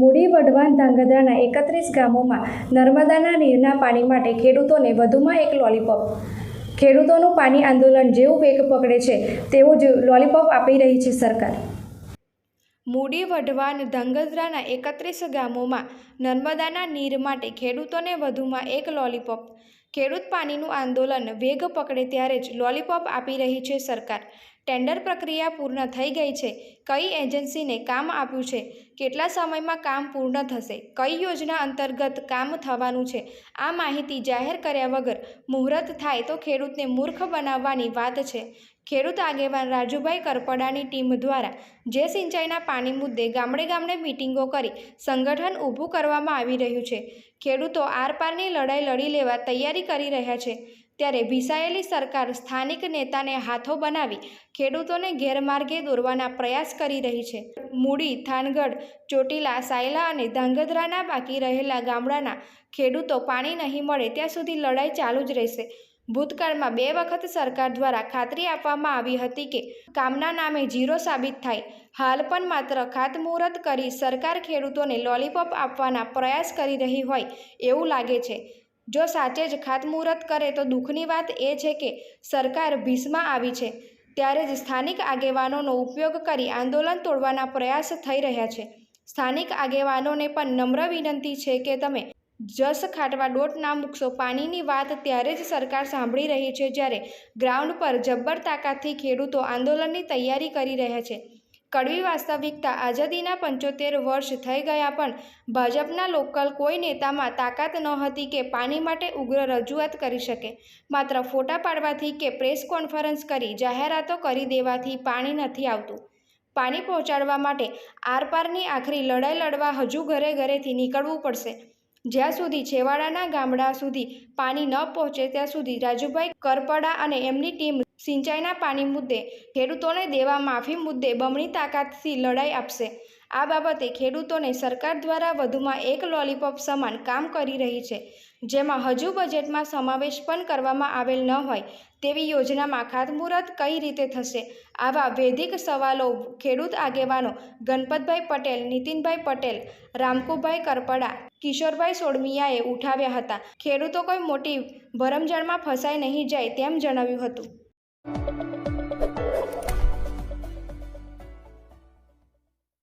મૂડી વઢવાન ધાંગધ્રાના એકત્રીસ ગામોમાં નર્મદાના નીરના પાણી માટે ખેડૂતોને વધુમાં એક લોલીપોપ. ખેડૂતોનું પાણી આંદોલન જેવું વેગ પકડે છે, તેવું જ લોલીપોપ આપી રહી છે સરકાર. મૂડી વઢવાણ ધંગધ્રાના એકત્રીસ ગામોમાં નર્મદાના નીર માટે ખેડૂતોને વધુમાં એક લોલીપોપ. ખેડૂત પાણીનું આંદોલન વેગ પકડે ત્યારે જ લોલીપોપ આપી રહી છે સરકાર. ટેન્ડર પ્રક્રિયા પૂર્ણ થઈ ગઈ છે. કઈ એજન્સીને કામ આપ્યું છે? કેટલા સમયમાં કામ પૂર્ણ થશે? કઈ યોજના અંતર્ગત કામ થવાનું છે? આ માહિતી જાહેર કર્યા વગર મુહૂર્ત થાય તો ખેડૂતને મૂર્ખ બનાવવાની વાત છે. ખેડૂત આગેવાન રાજુભાઈ કરપડાની ટીમ દ્વારા જે સિંચાઈના પાણી મુદ્દે ગામડે ગામડે મિટિંગો કરી સંગઠન ઊભું કરવામાં આવી રહ્યું છે. ખેડૂતો આરપારની લડાઈ લડી લેવા તૈયારી કરી રહ્યા છે. ત્યારે ભીસાયેલી સરકાર સ્થાનિક નેતાને હાથો બનાવી ખેડૂતોને ગેરમાર્ગે દોરવાના પ્રયાસ કરી રહી છે. મૂડી, થાનગઢ, ચોટીલા, સાયલા અને ધાંગધ્રાના બાકી રહેલા ગામડાના ખેડૂતો પાણી નહીં મળે ત્યાં સુધી લડાઈ ચાલુ જ રહેશે. ભૂતકાળમાં બે વખત સરકાર દ્વારા ખાતરી આપવામાં આવી હતી કે કામના નામે જીરો સાબિત થાય. હાલ પણ માત્ર ખાતમુહૂર્ત કરી સરકાર ખેડૂતોને લોલીપોપ આપવાના પ્રયાસ કરી રહી હોય એવું લાગે છે. જો સાચે જ ખાતમુહૂર્ત કરે તો દુઃખની વાત એ છે કે સરકાર ભીસમાં આવી છે. ત્યારે જ સ્થાનિક આગેવાનોનો ઉપયોગ કરી આંદોલન તોડવાના પ્રયાસ થઈ રહ્યા છે. સ્થાનિક આગેવાનોને પણ નમ્ર વિનંતી છે કે તમે જસ ખાટવા ડોટ ના મૂકશો. પાણીની વાત ત્યારે જ સરકાર સાંભળી રહી છે જ્યારે ગ્રાઉન્ડ પર જબ્બર તાકાતથી ખેડૂતો આંદોલનની તૈયારી કરી રહ્યા છે. કડવી વાસ્તવિકતા આઝાદીના પંચોતેર વર્ષ થઈ ગયા પણ ભાજપના લોકલ કોઈ નેતામાં તાકાત ન હતી કે પાણી માટે ઉગ્ર રજૂઆત કરી શકે. માત્ર ફોટા પાડવાથી કે પ્રેસ કોન્ફરન્સ કરી જાહેરાતો કરી દેવાથી પાણી નથી આવતું. પાણી પહોંચાડવા માટે આરપારની આખરી લડાઈ લડવા હજુ ઘરે ઘરેથી નીકળવું પડશે. જ્યાં સુધી છેવાડાના ગામડા સુધી પાણી ન પહોંચે ત્યાં સુધી રાજુભાઈ કરપડા અને એમની ટીમ સિંચાઈના પાણી મુદ્દે ખેડૂતોને દેવા માફી મુદ્દે બમણી તાકાતથી લડાઈ આપશે. આ બાબતે ખેડૂતોને સરકાર દ્વારા વધુમાં એક લોલીપોપ સમાન કામ કરી રહી છે, જેમાં હજુ બજેટમાં સમાવેશ પણ કરવામાં આવેલ ન હોય તેવી યોજનામાં ખાતમુહૂર્ત કઈ રીતે થશે, આવા વૈદિક સવાલો ખેડૂત આગેવાનો ગણપતભાઈ પટેલ, નીતિનભાઈ પટેલ, રામકુભાઈ કરપડા, કિશોરભાઈ સોડમિયાએ ઉઠાવ્યા હતા. ખેડૂતો કોઈ મોટી ભરમજળમાં ફસાઈ નહીં જાય તેમ જણાવ્યું હતું. Thank you.